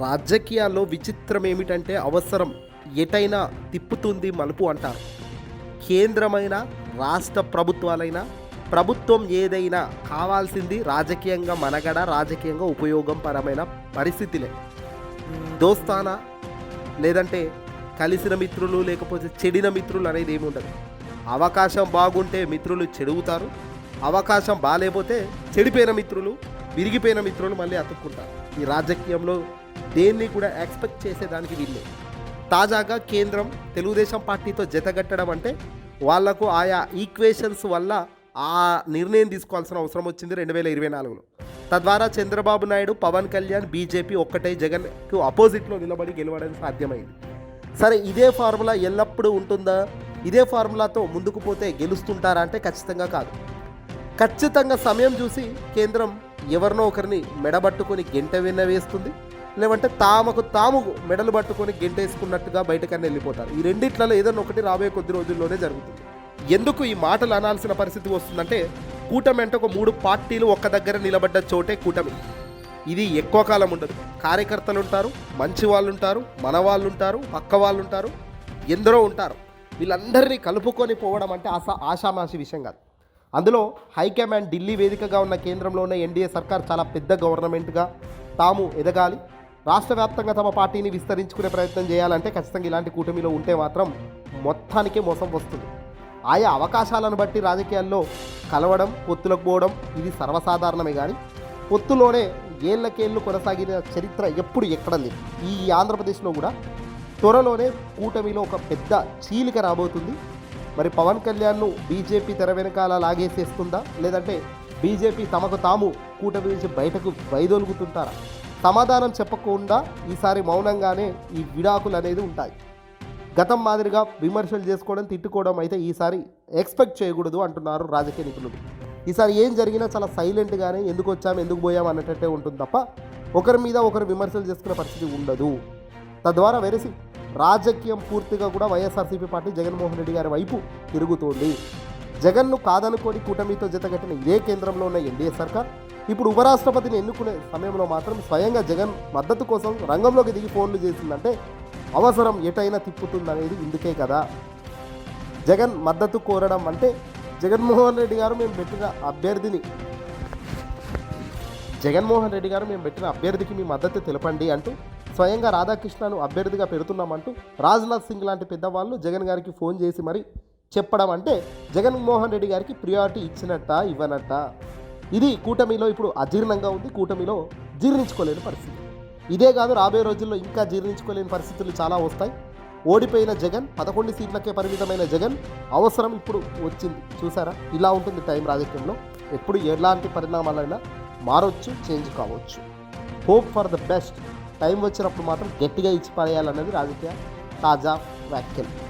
రాజకీయాల్లో విచిత్రం ఏమిటంటే అవసరం ఎటైనా తిప్పుతుంది మలుపు అంటారు. కేంద్రమైన రాష్ట్ర ప్రభుత్వాలైనా ప్రభుత్వం ఏదైనా కావాల్సింది రాజకీయంగా మనగడ రాజకీయంగా ఉపయోగం పరమైన పరిస్థితులే. దోస్తానా? లేదంటే కలిసిన మిత్రులు లేకపోతే చెడిన మిత్రులు అనేది ఏమి ఉండదు. అవకాశం బాగుంటే మిత్రులు చెడుగుతారు. అవకాశం బాగాలేకపోతే చెడిపోయిన మిత్రులు విరిగిపోయిన మిత్రులు మళ్ళీ అతుక్కుంటారు. ఈ రాజకీయంలో దేన్ని కూడా ఎక్స్పెక్ట్ చేసేదానికి వీళ్ళే తాజాగా కేంద్రం తెలుగుదేశం పార్టీతో జతగట్టడం అంటే వాళ్ళకు ఆయా ఈక్వేషన్స్ వల్ల ఆ నిర్ణయం తీసుకోవాల్సిన అవసరం వచ్చింది రెండు వేల ఇరవై నాలుగులో. తద్వారా చంద్రబాబు నాయుడు పవన్ కళ్యాణ్ బీజేపీ ఒక్కటే జగన్కు అపోజిట్లో నిలబడి గెలవడం సాధ్యమైంది. సరే ఇదే ఫార్ములా ఎల్లప్పుడూ ఉంటుందా? ఇదే ఫార్ములాతో ముందుకు పోతే గెలుస్తుంటారా అంటే ఖచ్చితంగా కాదు. ఖచ్చితంగా సమయం చూసి కేంద్రం ఎవరినో ఒకరిని మెడబట్టుకొని గెంట వెన్న వేస్తుంది. లేవంటే తామకు తాము మెడలు పట్టుకొని గెంటేసుకున్నట్టుగా బయటకన్నా వెళ్ళిపోతారు. ఈ రెండిట్లలో ఏదైనా ఒకటి రాబోయే కొద్ది రోజుల్లోనే జరుగుతుంది. ఎందుకు ఈ మాటలు అనాల్సిన పరిస్థితి వస్తుందంటే కూటమి అంటే ఒక మూడు పార్టీలు ఒక్క దగ్గర నిలబడ్డ చోటే కూటమి. ఇది ఎక్కువ కాలం ఉండదు. కార్యకర్తలు ఉంటారు మంచి వాళ్ళు ఉంటారు మన వాళ్ళు ఉంటారు పక్క వాళ్ళు ఉంటారు ఎందరో ఉంటారు. వీళ్ళందరినీ కలుపుకొని పోవడం అంటే ఆశా ఆషామాషి విషయం కాదు. అందులో హైకమాండ్ ఢిల్లీ వేదికగా ఉన్న కేంద్రంలో ఉన్న ఎన్డీఏ సర్కార్ చాలా పెద్ద గవర్నమెంట్గా తాము ఎదగాలి. రాష్ట్ర వ్యాప్తంగా తమ పార్టీని విస్తరించుకునే ప్రయత్నం చేయాలంటే ఖచ్చితంగా ఇలాంటి కూటమిలో ఉంటే మాత్రం మొత్తానికే మోసం వస్తుంది. ఆయా అవకాశాలను బట్టి రాజకీయాల్లో కలవడం పొత్తులకు పోవడం ఇది సర్వసాధారణమే కానీ పొత్తులోనే ఏళ్ళకేళ్ళు కొనసాగిన చరిత్ర ఎప్పుడు ఎక్కడ లేదు. ఈ ఆంధ్రప్రదేశ్లో కూడా త్వరలోనే కూటమిలో ఒక పెద్ద చీలిక రాబోతుంది. మరి పవన్ కళ్యాణ్ను బీజేపీ తెర వెనకాల లాగేసేస్తుందా? లేదంటే బీజేపీ తమకు తాము కూటమి నుంచి బయటకు వైదొలుగుతుంటారా? సమాధానం చెప్పకుండా ఈసారి మౌనంగానే ఈ విడాకులు అనేది ఉంటాయి. గతం మాదిరిగా విమర్శలు చేసుకోవడం తిట్టుకోవడం అయితే ఈసారి ఎక్స్పెక్ట్ చేయకూడదు అంటున్నారు రాజకీయ నిపుణులు. ఈసారి ఏం జరిగినా చాలా సైలెంట్గానే ఎందుకు వచ్చాం ఎందుకు పోయాం అన్నట్టే ఉంటుంది తప్ప ఒకరి మీద ఒకరు విమర్శలు చేసుకునే పరిస్థితి ఉండదు. తద్వారా వెరసి రాజకీయం పూర్తిగా కూడా వైఎస్ఆర్సీపీ పార్టీ జగన్మోహన్ రెడ్డి గారి వైపు తిరుగుతోంది. జగన్ను కాదనుకోని కూటమితో జతగట్టిన ఇదే కేంద్రంలో ఉన్న ఎన్డీఏ సర్కార్ ఇప్పుడు ఉపరాష్ట్రపతిని ఎన్నుకునే సమయంలో మాత్రం స్వయంగా జగన్ మద్దతు కోసం రంగంలోకి దిగి ఫోన్లు చేసిందంటే అవసరం ఎటైనా తిప్పుతుందనేది ఇందుకే కదా. జగన్ మద్దతు కోరడం అంటే జగన్మోహన్ రెడ్డి గారు మేము పెట్టిన అభ్యర్థిని. జగన్మోహన్ రెడ్డి గారు మేము పెట్టిన అభ్యర్థికి మీ మద్దతు తెలపండి అంటూ స్వయంగా రాధాకృష్ణను అభ్యర్థిగా పెడుతున్నామంటూ రాజ్నాథ్ సింగ్ లాంటి పెద్దవాళ్ళు జగన్ గారికి ఫోన్ చేసి మరి చెప్పడం అంటే జగన్మోహన్ రెడ్డి గారికి ప్రియారిటీ ఇచ్చినట్ట ఇవ్వనట్ట? ఇది కూటమిలో ఇప్పుడు అజీర్ణంగా ఉంది కూటమిలో జీర్ణించుకోలేని పరిస్థితి. ఇదే కాదు రాబోయే రోజుల్లో ఇంకా జీర్ణించుకోలేని పరిస్థితులు చాలా వస్తాయి. ఓడిపోయిన జగన్ పదకొండు సీట్లకే పరిమితమైన జగన్ అవసరం ఇప్పుడు వచ్చింది. చూసారా? ఇలా ఉంటుంది టైం రాజకీయంలో. ఎప్పుడు ఎలాంటి పరిణామాలైనా మారొచ్చు చేంజ్ కావచ్చు. Hope for the best. Time వచ్చినప్పుడు మాత్రం గట్టిగా ఇచ్చి పడేయాలన్నది రాజకీయ తాజా వ్యాఖ్యలు.